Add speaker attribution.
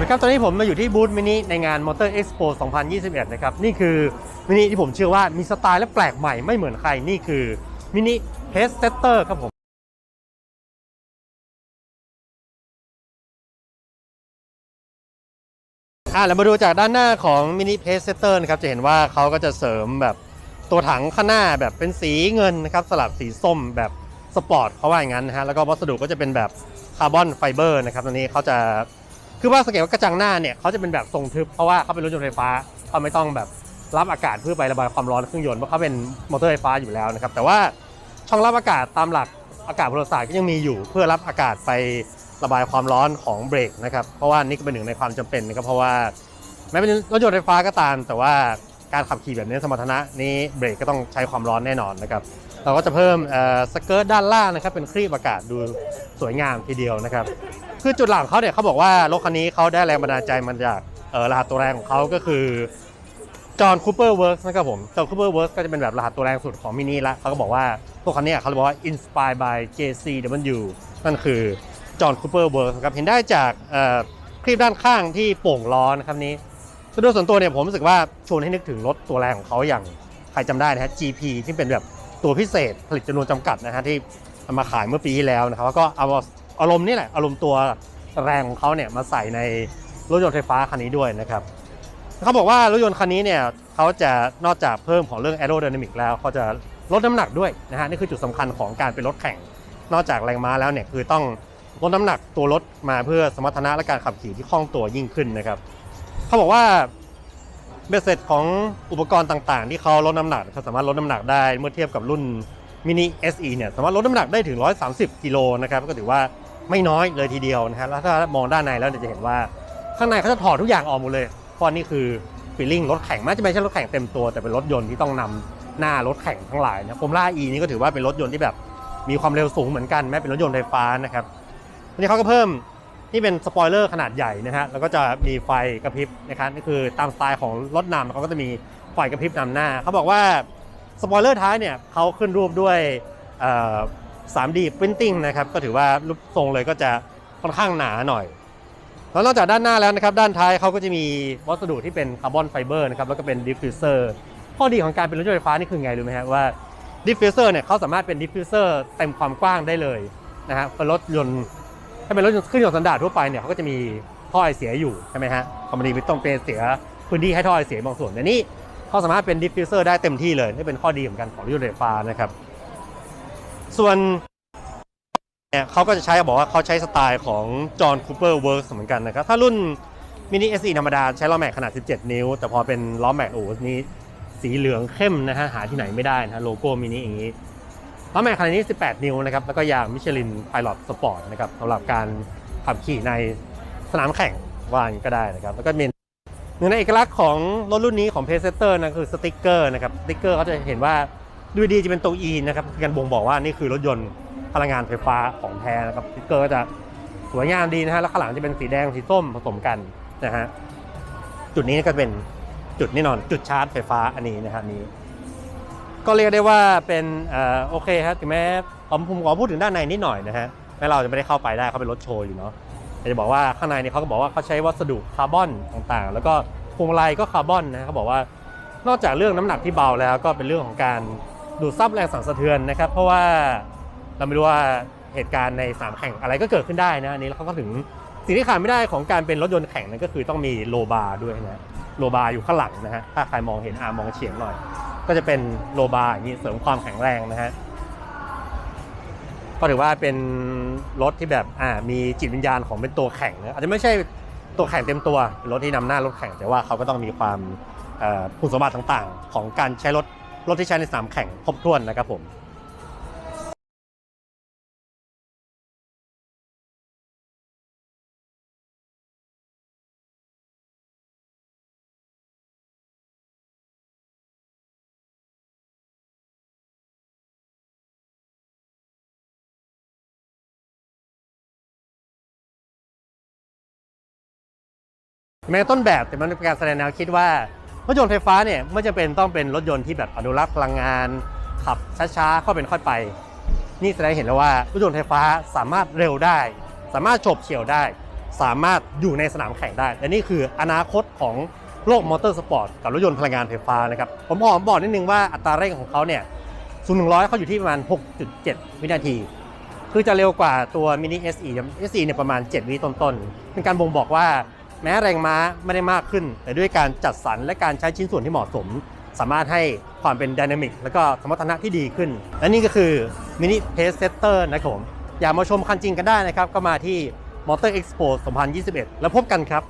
Speaker 1: วัสดีครับ ตอนนี้ผมมาอยู่ที่บูธมินิในงาน Motor Expo 2021 นะครับ นี่คือมินิที่ผมเชื่อว่ามีสไตล์และแปลกใหม่ไม่เหมือนใคร นี่คือมินิเพสเตเตอร์ครับผม อ่าเรามาดูจากด้านหน้าของมินิเพสเตอร์นะครับ จะเห็นว่าเขาก็จะเสริมแบบตัวถังข้างหน้าแบบเป็นสีเงินนะครับ สลับสีส้มแบบสปอร์ตเขาว่าอย่างนั้นนะฮะ แล้วก็วัสดุก็จะเป็นแบบคาร์บอนไฟเบอร์นะครับตัวนี้เขาจะ คือว่าสังเกตว่ากระจังหน้าเนี่ยเขาจะเป็นแบบทรงทึบเพราะว่าเขาเป็นรถยนต์ไฟฟ้าเขาไม่ต้องแบบรับอากาศเพื่อไประบายความร้อนเครื่องยนต์เพราะเขาเป็นมอเตอร์ไฟฟ้าอยู่แล้วนะครับแต่ว่าช่องรับอากาศตามหลักอากาศพลศาสตร์ก็ยังมีอยู่ เพื่อรับอากาศไประบายความร้อนของเบรกนะครับเพราะว่านี่ก็เป็นหนึ่งในความจำเป็นนะครับเพราะว่าแม้เป็นรถยนต์ไฟฟ้าก็ตาม แต่ว่าการขับขี่แบบนี้สมรรถนะนี้เบรกก็ต้องใช้ความร้อนแน่นอนนะครับเราก็จะเพิ่มสเกิร์ตด้านล่างนะครับเป็นครีบอากาศดูสวยงามทีเดียวนะครับ คือจุดหลังเขาเนี่ยเขาบอกว่ารถคันนี้เขาได้แรงบันดาลใจมาจากเออรหัสตัวแรงของเขาก็คือจอห์นคูเปอร์เวิร์กนะครับผมจอห์นคูเปอร์เวิร์กก็จะเป็นแบบรหัสตัวแรงสุดของมินิละเขาก็บอกว่าตัวคันนี้เขาบอกว่า inspired by JCW นั่นคือจอห์นคูเปอร์เวิร์กครับเห็นได้จากคลิปด้านข้างที่โป่งล้อนะครับนี้ซึ่งโดยส่วนตัวเนี่ยผมรู้สึกว่าชวนให้นึกถึงรถตัวแรงของเขาอย่างใครจำได้นะฮะ GP ที่เป็นแบบตัวพิเศษผลิตจำนวนจำกัดนะฮะที่เอามาขายเมื่อปีที่แล้วนะครับแล้วก็เอา อารมณ์นี่แหละอารมณ์ตัวแรงของเขาเนี่ยมาใส่ในรถยนต์ไฟฟ้าคันนี้ด้วยนะครับเขาบอกว่ารถยนต์คันนี้เนี่ยเขาจะนอกจากเพิ่มของเรื่อง aerodynamic แล้วเขาจะลดน้ำหนักด้วยนะฮะนี่คือจุดสำคัญของการเป็นรถแข่ง นอกจากแรงม้าแล้วเนี่ยคือต้องลดน้ำหนักตัวรถมาเพื่อสมรรถนะและการขับขี่ที่คล่องตัวยิ่งขึ้นนะครับเขาบอกว่าเบสเสร็จของอุปกรณ์ต่างๆ ที่เขาลดน้ำหนักเขาสามารถลดน้ำหนักได้เมื่อเทียบกับรุ่นมินิ SE เนี่ยสามารถลดน้ำหนักได้ถึง 130 กิโลนะครับก็ถือว่า ไม่น้อยเลยทีเดียวนะฮะแล้วถ้ามองด้านในแล้วเนี่ยจะเห็นว่าข้างในเขาจะถอดทุกอย่างออกหมดเลยเพราะนี่คือฟีลลิ่งรถแข่งแม้จะไม่ใช่รถแข่งเต็มตัวแต่เป็นรถยนต์ที่ต้องนำหน้ารถแข่งทั้งหลายนะฟอร์มูล่าอีนี่ก็ถือว่าเป็นรถยนต์ที่แบบมีความเร็วสูงเหมือนกันแม้เป็นรถยนต์ไฟฟ้านะครับทีนี้เขาก็เพิ่มนี่เป็นสปอยเลอร์ขนาดใหญ่นะฮะแล้วก็จะมีไฟกระพริบนะครับนี่คือตามสไตล์ของรถนำเขาก็จะมีไฟกระพริบนำหน้าเขาบอกว่าสปอยเลอร์ท้ายเนี่ยเขาขึ้นรูปด้วย 3D Printing นะครับก็ถือว่ารูปทรงเลยก็จะค่อนข้างหนาหน่อยแล้วนอกจากด้านหน้าแล้วนะครับด้านท้ายเขาก็จะมีวัสดุที่เป็นคาร์บอนไฟเบอร์นะครับแล้วก็เป็นดิฟฟิวเซอร์ข้อดีของการเป็นรถยนต์ไฟฟ้านี่คือไงรู้ไหมครับว่าดิฟฟิวเซอร์เนี่ยเขาสามารถเป็นดิฟฟิวเซอร์เต็มความกว้างได้เลยนะฮะเป็นรถยนต์ถ้าเป็นรถยนต์เครื่อยนต์สันดาปทั่วไปเนี่ยเขาก็จะมีท่อไอเสียอยู่ใช่ไหมฮะคอมพานีไม่ต้องเป็นเสียพื้นที่ให้ท่อไอเสียบางส่วนแต่นี่เขาสามารถเป็นดิฟฟิวเซอร์ได้เต็มที่เลยนี่เป็นข้อดีเหมือนกันของรถยนต์ไฟฟ้านะครับ ส่วนเนี่ยเขาก็จะใช้บอกว่าเขาใช้สไตล์ของจอห์นคูเปอร์เวิร์กเหมือนกันนะครับ ถ้ารุ่นมินิ SE ธรรมดาใช้ล้อแม็กขนาด 17 นิ้ว แต่พอเป็นล้อแม็กโอ้นี้สีเหลืองเข้มนะฮะ หาที่ไหนไม่ได้นะฮะโลโก้มินิอย่างนี้ล้อแม็กขนาดนี้ 18 นิ้วนะครับ แล้วก็ยางมิชลินไพลอตสปอร์ตนะครับสำหรับการขับขี่ในสนามแข่งว่างนี้ก็ได้นะครับ แล้วก็มีหนึ่งในเอกลักษณ์ของรถรุ่นนี้ของเพเซเตอร์นะคือสติกเกอร์นะครับสติกเกอร์เขาจะเห็นว่า ดูดีจะเป็นตัว E นะครับคือการบ่งบอกว่านี่คือรถยนต์พลังงานไฟฟ้าของแท้นะครับสติกเกอร์ก็จะสวยงามดีนะฮะแล้วข้างหลังจะเป็นสีแดงสีส้มผสมกันนะฮะจุดนี้ก็เป็นจุดแน่นอนจุดชาร์จไฟฟ้าอันนี้นะครับนี้ ก็เรียกได้ว่าเป็นอโอเคครับถึงแม้ผมผมขอพูดถึงด้านในนิดหน่อยนะฮะแม้เราจะไม่ได้เข้าไปได้เขาเป็นรถโชว์อยู่เนาะจะบอกว่าข้างในเนี่ยเขาก็บอกว่าเขาใช้วัสดุคาร์บอนต่างๆ แล้วก็พวงมาลัยก็คาร์บอนนะเขาบอกว่านอกจากเรื่องน้ำหนักที่เบาแล้วก็เป็นเรื่องของการ ดูดซับแรงสั่นสะเทือนนะครับ เพราะว่าเราไม่รู้ว่าเหตุการณ์ในสามแข่งอะไรก็เกิดขึ้นได้นะอันนี้แล้วเขาก็ถึงสิ่งที่ขาดไม่ได้ของการเป็นรถยนต์แข่งนั่นก็คือต้องมีโลบาร์ด้วยนะโลบาร์อยู่ข้างหลังนะฮะถ้าใครมองเห็นอามองเฉียงหน่อย ก็จะเป็นโลบาร์อย่างนี้เสริมความแข็งแรงนะฮะก็ถือว่าเป็นรถที่แบบอ่ามีจิตวิญญาณของเป็นตัวแข่งนะอาจจะไม่ใช่ตัวแข่งเต็มตัวรถที่นำหน้ารถแข่งแต่ว่าเขาก็ต้องมีความคุณสมบัติต่างๆ ของการใช้รถ รถที่ใช้ในสนามแข่งครบถ้วนนะครับผมแม้ต้นแบบแต่มันเป็นการแสดงแนวคิดว่า ถยนต์ไฟฟ้าเนี่ยไม่จำเป็นต้องเป็นรถยนต์ที่แบบอนุรักษ์พลังงาน ขับช้าๆเข้าเป็นค่อยไป นี่แสดงให้เห็นแล้วว่ารถยนต์ไฟฟ้าสามารถเร็วได้ สามารถโฉบเฉี่ยวได้ สามารถอยู่ในสนามแข่งได้และนี่คืออนาคตของโลกมอเตอร์สปอร์ตกับรถยนต์พลังงานไฟฟ้านะครับผมขอบอกนิดนึงว่าอัตราเร่งของเขาเนี่ยศูนย์ถึงร้อยเขาอยู่ที่ประมาณ 6.7 วินาที คือจะเร็วกว่าตัวมินิ SE SE เนี่ยประมาณ 7 วิต้นๆเป็นการบ่งบอกว่า แม้แรงม้าไม่ได้มากขึ้น แต่ด้วยการจัดสรรและการใช้ชิ้นส่วนที่เหมาะสม สามารถให้ความเป็นดินามิกและก็สมรรถนะที่ดีขึ้น และนี่ก็คือมินิเพสเซตเตอร์นะครับผมอยากมาชมคันจริงกันได้นะครับ ก็มาที่ Motor Expo 2021 แล้วพบกันครับ